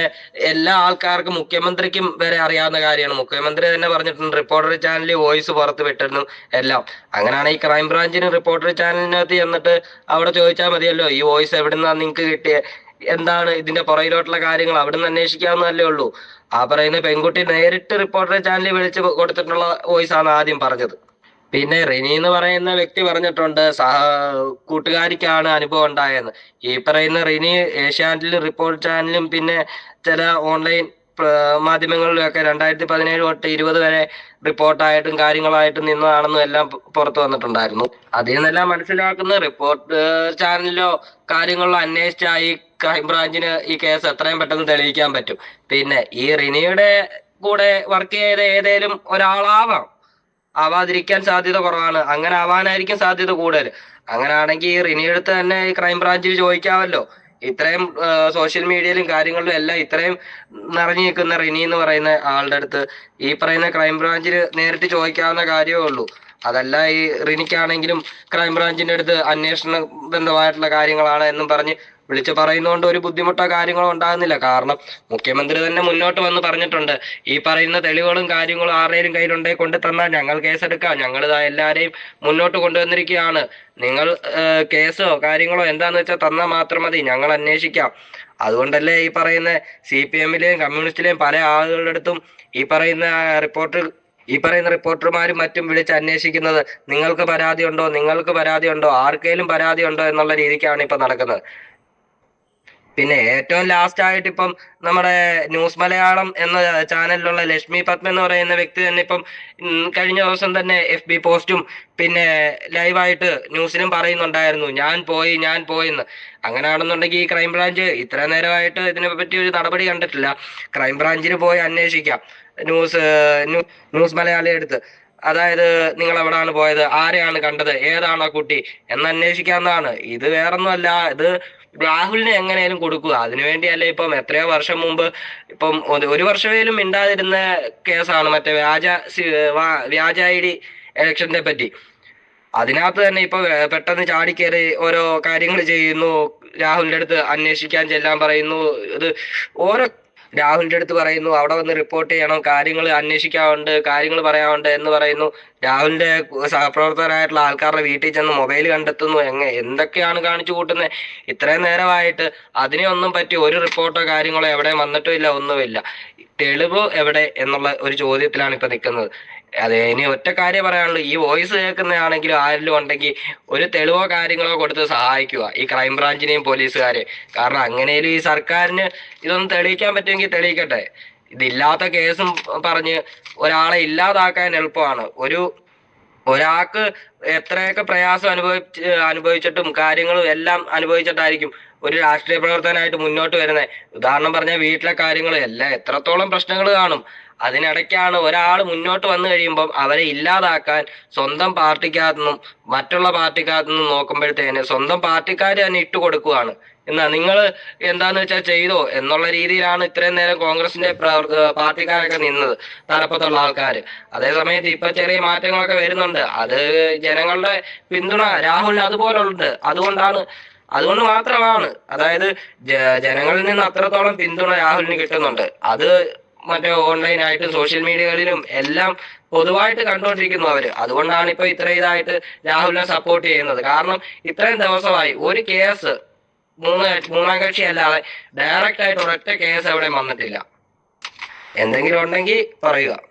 എല്ലാ ആൾക്കാർക്കും മുഖ്യമന്ത്രിക്കും വരെ അറിയാവുന്ന കാര്യമാണ്. മുഖ്യമന്ത്രി തന്നെ പറഞ്ഞിട്ടുണ്ട് റിപ്പോർട്ടർ ചാനലിൽ വോയിസ് പുറത്ത് വിട്ടിരുന്നു എല്ലാം. അങ്ങനെയാണ് ഈ ക്രൈംബ്രാഞ്ചിന് റിപ്പോർട്ടർ ചാനലിനകത്ത് ചെന്നിട്ട് അവിടെ ചോദിച്ചാൽ മതിയല്ലോ ഈ വോയിസ് എവിടെ നിന്നാണ് നിങ്ങൾക്ക് കിട്ടിയ? എന്താണ് ഇതിന്റെ പുറയിലോട്ടുള്ള കാര്യങ്ങൾ? അവിടെ നിന്ന് അന്വേഷിക്കാവുന്നതല്ലേ ഉള്ളൂ. ആ പറയുന്ന പെൺകുട്ടി നേരിട്ട് റിപ്പോർട്ടർ ചാനലിൽ വിളിച്ച് കൊടുത്തിട്ടുള്ള വോയിസ് ആണ് ആദ്യം പറഞ്ഞത്. പിന്നെ റിനി എന്ന് പറയുന്ന വ്യക്തി പറഞ്ഞിട്ടുണ്ട് സഹ കൂട്ടുകാരിക്കാണ് അനുഭവം ഉണ്ടായെന്ന്. ഈ പറയുന്ന റിനി ഏഷ്യാനെറ്റിലും റിപ്പോർട്ട് ചാനലും പിന്നെ ചില ഓൺലൈൻ മാധ്യമങ്ങളിലും ഒക്കെ രണ്ടായിരത്തി പതിനേഴ് തൊട്ട് ഇരുപത് വരെ റിപ്പോർട്ടായിട്ടും കാര്യങ്ങളായിട്ടും നിന്നതാണെന്നും എല്ലാം പുറത്തു വന്നിട്ടുണ്ടായിരുന്നു. അതിൽ നിന്നെല്ലാം മനസ്സിലാക്കുന്ന റിപ്പോർട്ട് ചാനലിലോ കാര്യങ്ങളിലോ അന്വേഷിച്ചാൽ ഈ ക്രൈംബ്രാഞ്ചിന് ഈ കേസ് എത്രയും പെട്ടെന്ന് തെളിയിക്കാൻ പറ്റും. പിന്നെ ഈ റിനിയുടെ കൂടെ വർക്ക് ചെയ്ത ഏതേലും ഒരാളാവാം. ആവാതിരിക്കാൻ സാധ്യത കുറവാണ്. അങ്ങനെ ആവാനായിരിക്കും സാധ്യത കൂടുതൽ. അങ്ങനെയാണെങ്കിൽ ഈ റിനിയെടുത്ത് തന്നെ ഈ ക്രൈംബ്രാഞ്ചിൽ ചോദിക്കാമല്ലോ. ഇത്രയും സോഷ്യൽ മീഡിയയിലും കാര്യങ്ങളിലും എല്ലാം ഇത്രയും നിറഞ്ഞു നിൽക്കുന്ന റിനി എന്ന് പറയുന്ന ആളുടെ അടുത്ത് ഈ പറയുന്ന ക്രൈംബ്രാഞ്ചിൽ നേരിട്ട് ചോദിക്കാവുന്ന കാര്യമേ ഉള്ളൂ. അതല്ല ഈ റിനിക്കാണെങ്കിലും ക്രൈംബ്രാഞ്ചിന്റെ അടുത്ത് അന്വേഷണ ബന്ധമായിട്ടുള്ള കാര്യങ്ങളാണ് എന്നും പറഞ്ഞ് വിളിച്ചു പറയുന്നതുകൊണ്ട് ഒരു ബുദ്ധിമുട്ടോ കാര്യങ്ങളോ ഉണ്ടാകുന്നില്ല. കാരണം മുഖ്യമന്ത്രി തന്നെ മുന്നോട്ട് വന്ന് പറഞ്ഞിട്ടുണ്ട്. ഈ പറയുന്ന തെളിവുകളും കാര്യങ്ങളും ആരുടെയും കയ്യിലുണ്ടെങ്കിൽ കൊണ്ട് തന്നാൽ ഞങ്ങൾ കേസെടുക്കാം ഞങ്ങൾ എല്ലാവരെയും മുന്നോട്ട് കൊണ്ടുവന്നിരിക്കുകയാണ്. നിങ്ങൾ കേസോ കാര്യങ്ങളോ എന്താന്ന് വെച്ചാൽ തന്നാൽ മാത്രം മതി. ഞങ്ങൾ അന്വേഷിക്കാം. അതുകൊണ്ടല്ലേ ഈ പറയുന്ന സി പി എമ്മിലെയും കമ്മ്യൂണിസ്റ്റിലെയും പല ആളുകളുടെ അടുത്തും ഈ പറയുന്ന റിപ്പോർട്ട് ഈ പറയുന്ന റിപ്പോർട്ടർമാരും മറ്റും വിളിച്ച് അന്വേഷിക്കുന്നത് നിങ്ങൾക്ക് പരാതി ഉണ്ടോ? നിങ്ങൾക്ക് പരാതി ഉണ്ടോ? ആർക്കെങ്കിലും പരാതി ഉണ്ടോ? എന്നുള്ള രീതിക്കാണ് ഇപ്പൊ നടക്കുന്നത്. പിന്നെ ഏറ്റവും ലാസ്റ്റ് ആയിട്ട് ഇപ്പം നമ്മുടെ ന്യൂസ് മലയാളം എന്ന ചാനലിലുള്ള ലക്ഷ്മി പത്മ എന്ന് പറയുന്ന വ്യക്തി തന്നെ ഇപ്പം കഴിഞ്ഞ ദിവസം തന്നെ എഫ് ബി പോസ്റ്റും പിന്നെ ലൈവായിട്ട് ന്യൂസിലും പറയുന്നുണ്ടായിരുന്നു. ഞാൻ പോയി ഞാൻ പോയെന്ന് അങ്ങനെ അങ്ങനെയാണെന്നുണ്ടെങ്കിൽ ഈ ക്രൈംബ്രാഞ്ച് ഇത്ര നേരമായിട്ട് ഇതിനെ പറ്റി ഒരു നടപടി കണ്ടിട്ടില്ല. ക്രൈംബ്രാഞ്ചിന് പോയി അന്വേഷിക്കാം. ന്യൂസ് ന്യൂസ് മലയാളി എടുത്ത് അതായത് നിങ്ങൾ എവിടെയാണ് പോയത്? ആരെയാണ് കണ്ടത്? ഏതാണ് ആ കുട്ടി? എന്ന് അന്വേഷിക്കാവുന്നതാണ്. ഇത് വേറൊന്നുമല്ല. ഇത് രാഹുലിനെ എങ്ങനെയാലും കൊടുക്കുക. അതിനുവേണ്ടിയല്ലേ ഇപ്പം എത്രയോ വർഷം മുമ്പ് ഇപ്പം ഒരു- വർഷമേലും മിണ്ടാതിരുന്ന കേസാണ് മറ്റേ വ്യാജ വ്യാജ ഐ ഡി ഇലക്ഷനെ പറ്റി. അതിനകത്ത് തന്നെ ഇപ്പൊ പെട്ടെന്ന് ചാടിക്കേറി ഓരോ കാര്യങ്ങൾ ചെയ്യുന്നു. രാഹുലിന്റെ അടുത്ത് അന്വേഷിക്കാൻ ചെല്ലാൻ പറയുന്നു. ഇത് ഓരോ രാഹുലിന്റെ അടുത്ത് പറയുന്നു അവിടെ വന്ന് റിപ്പോർട്ട് ചെയ്യണം കാര്യങ്ങൾ അന്വേഷിക്കാറുണ്ട് കാര്യങ്ങൾ പറയാറുണ്ട് എന്ന് പറയുന്നു. രാഹുലിന്റെ സഹപ്രവർത്തകരായിട്ടുള്ള ആൾക്കാരുടെ വീട്ടിൽ ചെന്ന് മൊബൈൽ കണ്ടെത്തുന്നു. എങ്ങനെ എന്തൊക്കെയാണ് കാണിച്ചു കൂട്ടുന്നത് ഇത്രയും നേരമായിട്ട് അതിനെ ഒന്നും പറ്റി ഒരു റിപ്പോർട്ടോ കാര്യങ്ങളോ എവിടെ വന്നിട്ടുമില്ല ഒന്നുമില്ല. തെളിവ് എവിടെ എന്നുള്ള ഒരു ചോദ്യത്തിലാണ് ഇപ്പൊ നിൽക്കുന്നത്. അതെ ഇനി ഒറ്റ കാര്യം പറയാനുള്ളൂ. ഈ വോയിസ് കേൾക്കുന്നതാണെങ്കിലും ആരെങ്കിലും ഉണ്ടെങ്കിൽ ഒരു തെളിവോ കാര്യങ്ങളോ കൊടുത്ത് സഹായിക്കുക. ഈ ക്രൈം ബ്രാഞ്ചിനെയും പോലീസുകാരെ. കാരണം അങ്ങനെയും ഈ സർക്കാരിന് ഇതൊന്നും തെളിയിക്കാൻ പറ്റുമെങ്കിൽ തെളിയിക്കട്ടെ. ഇതില്ലാത്ത കേസും പറഞ്ഞ് ഒരാളെ ഇല്ലാതാക്കാൻ എളുപ്പമാണ്. ഒരു ഒരാൾക്ക് എത്രയൊക്കെ പ്രയാസം അനുഭവിച്ച് അനുഭവിച്ചിട്ടും കാര്യങ്ങളും എല്ലാം അനുഭവിച്ചിട്ടായിരിക്കും ഒരു രാഷ്ട്രീയ പ്രവർത്തകനായിട്ട് മുന്നോട്ട് വരുന്നത് ഉദാഹരണം പറഞ്ഞാൽ വീട്ടിലെ കാര്യങ്ങൾ എല്ലാം എത്രത്തോളം പ്രശ്നങ്ങൾ കാണും. അതിനിടയ്ക്കാണ് ഒരാൾ മുന്നോട്ട് വന്നു കഴിയുമ്പോൾ അവരെ ഇല്ലാതാക്കാൻ സ്വന്തം പാർട്ടിക്കകത്തുനിന്നും മറ്റുള്ള പാർട്ടിക്കകത്തുനിന്നും നോക്കുമ്പോഴത്തേന് സ്വന്തം പാർട്ടിക്കാർ തന്നെ ഇട്ട് കൊടുക്കുകയാണ് എന്നാ നിങ്ങൾ എന്താന്ന് വെച്ചാൽ ചെയ്തോ എന്നുള്ള രീതിയിലാണ് ഇത്രയും നേരം കോൺഗ്രസിന്റെ പാർട്ടിക്കാരൊക്കെ നിന്നത് തലപ്പത്തുള്ള ആൾക്കാർ അതേസമയത്ത് ഇപ്പൊ ചെറിയ മാറ്റങ്ങളൊക്കെ വരുന്നുണ്ട്. അത് ജനങ്ങളുടെ പിന്തുണ രാഹുലിന് അതുപോലുണ്ട്. അതുകൊണ്ടാണ് അതുകൊണ്ട് മാത്രമാണ്. അതായത് ജനങ്ങളിൽ നിന്ന് അത്രത്തോളം പിന്തുണ രാഹുലിന് കിട്ടുന്നുണ്ട്. അത് മറ്റേ ഓൺലൈനായിട്ടും സോഷ്യൽ മീഡിയകളിലും എല്ലാം പൊതുവായിട്ട് കണ്ടുകൊണ്ടിരിക്കുന്നു അവർ. അതുകൊണ്ടാണ് ഇപ്പൊ ഇത്ര ഇതായിട്ട് രാഹുലിനെ സപ്പോർട്ട് ചെയ്യുന്നത്. കാരണം ഇത്രയും ദിവസമായി ഒരു കേസ് മൂന്ന് മൂന്നാം കക്ഷി അല്ലാതെ ഡയറക്റ്റ് ആയിട്ട് ഒരൊറ്റ കേസ് എവിടെയും വന്നിട്ടില്ല. എന്തെങ്കിലും ഉണ്ടെങ്കിൽ പറയുക.